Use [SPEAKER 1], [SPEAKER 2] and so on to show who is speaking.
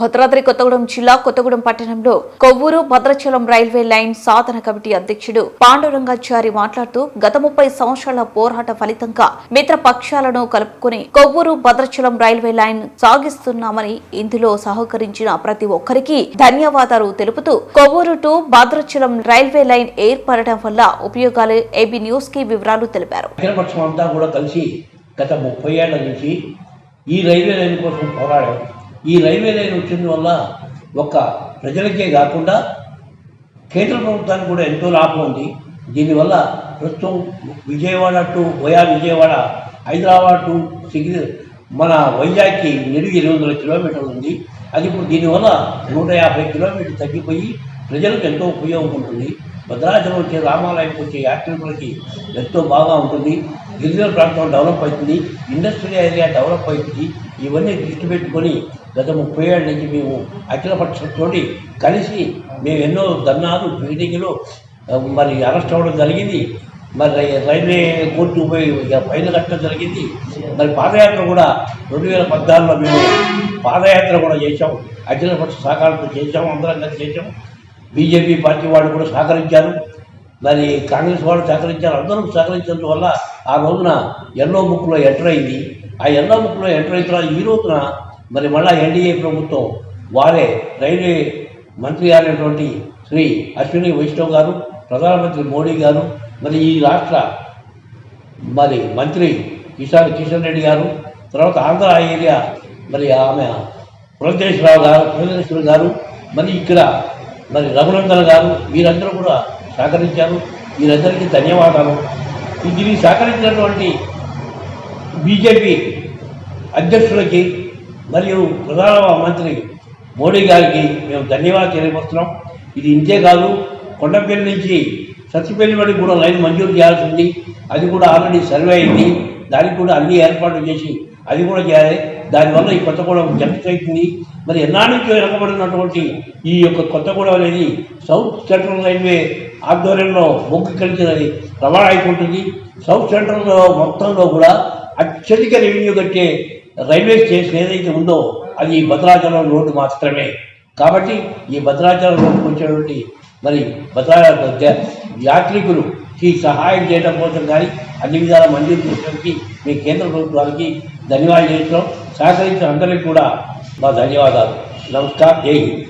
[SPEAKER 1] భద్రాద్రి కొత్తగూడెం జిల్లా కొత్తగూడెం పట్టణంలో Kovvur Bhadrachalam railway line సాధన కమిటీ అధ్యక్షుడు పాండురంగాచారి మాట్లాడుతూ గత ముప్పై సంవత్సరాల పోరాట ఫలితంగా మిత్ర పక్షాలను కలుపుకుని కొవ్వూరు భద్రాచలం రైల్వే లైన్ సాగిస్తున్నామని ఇందులో సహకరించిన ప్రతి ఒక్కరికి ధన్యవాదాలు తెలుపుతూ Kovvur to Bhadrachalam railway line ఏర్పడటం వల్ల ఉపయోగాలు ఏబీ న్యూస్కి వివరాలు తెలిపారు.
[SPEAKER 2] కూడా కలిసి గత ముప్పై ఏళ్ళ నుంచి ఈ రైల్వే లైన్ కోసం పోరాడారు. ఈ రైల్వే లైన్ వచ్చిన వల్ల ఒక ప్రజలకే కాకుండా కేంద్ర ప్రభుత్వానికి కూడా ఎంతో లాభం ఉంది. దీనివల్ల ప్రస్తుతం Vijayawada to via Vijayawada Hyderabad to సిగ్గి మన వైజాగ్కి నిరుగు ఇరవై వందల కిలోమీటర్లు ఉంది. అది ఇప్పుడు దీనివల్ల నూట యాభై కిలోమీటర్లు తగ్గిపోయి ప్రజలకు ఎంతో ఉపయోగం ఉంటుంది. భద్రాచలం వచ్చే రామాలయంకి వచ్చే యాత్రికులకి ఎంతో బాగా ఉంటుంది. గిరిజన ప్రాంతం డెవలప్ అవుతుంది ఇండస్ట్రియల్ ఏరియా డెవలప్ అవుతుంది ఇవన్నీ దృష్టి పెట్టుకొని గత ముప్పై ఏళ్ళ నుంచి మేము అఖిలపక్షంతో కలిసి మేము ఎన్నో ధర్నాలు మీటింగ్లు మరి అరెస్ట్ అవ్వడం జరిగింది. మరి రై- రైల్వే కోర్టు పోయి పైన కట్టడం జరిగింది. మరి పాదయాత్ర కూడా రెండు వేల పద్నాలుగులో మేము పాదయాత్ర కూడా చేశాం అఖిలపక్ష సహకారంతో చేశాం అందరం కలిసి చేశాం బీజేపీ పార్టీ వాళ్ళు కూడా సహకరించారు. మరి కాంగ్రెస్ వాళ్ళు సహకరించారు అందరూ సహకరించడం వల్ల ఆ రోజున ఎల్లో బుక్లో ఎంటర్ అయింది. ఆ ఎల్లో బుక్లో ఎంటర్ అయిన తర్వాత ఈ రోజున మరి మళ్ళా ఎన్డీఏ ప్రభుత్వం వారే రైల్వే మంత్రి అయినటువంటి శ్రీ అశ్విని వైష్ణవ్ గారు ప్రధానమంత్రి మోడీ గారు మరి ఈ రాష్ట్ర మరి మంత్రి కిషన్ కిషన్ రెడ్డి గారు తర్వాత ఆంధ్ర ఏరియా మరి ఆమె పురంధేశ్వరరావు గారు పురంధేశ్వరి గారు మరి ఇక్కడ మరి రఘునందన్ గారు వీరందరూ కూడా సహకరించారు. వీరందరికీ ధన్యవాదాలు. ఇది సహకరించినటువంటి బీజేపీ అధ్యక్షులకి మరియు ప్రధాన మంత్రి మోడీ గారికి మేము ధన్యవాదాలు తెలియపరుస్తున్నాం. ఇది ఇంతే కాదు కొండపల్లి నుంచి సత్యపల్లి వరకు కూడా లైన్ మంజూరు చేయాల్సి ఉంది. అది కూడా ఆల్రెడీ సర్వే అయింది. దానికి కూడా అన్ని ఏర్పాట్లు చేసి అది కూడా చేయాలి. దానివల్ల ఈ కొత్తగూడెం జంప్ అవుతుంది. మరి ఎన్నాళ్ళ నుంచి వెనకబడినటువంటి ఈ యొక్క కొత్తగూడెం అనేది సౌత్ సెంట్రల్ రైల్వే ఆధ్వర్యంలో బొగ్గు కలిసినది రవాణా అయిపోతుంది. సౌత్ సెంట్రల్ మొత్తంలో కూడా అత్యధిక రెవెన్యూ కట్టే రైల్వే స్టేషన్ ఏదైతే ఉందో అది ఈ భద్రాచలం రోడ్డు మాత్రమే. కాబట్టి ఈ భద్రాచలం రోడ్డుకు వచ్చేటువంటి మరి భద్రాచల యాత్రికులు యాత్రికులుకి సహాయం చేయడం కోసం కానీ అన్ని విధాల మంజూరు చేయడానికి మీ కేంద్ర ప్రభుత్వానికి ధన్యవాదాలు చేస్తున్నాం. సహకరించిన అందరికీ కూడా మా ధన్యవాదాలు. నమస్కారం. జై హింద్.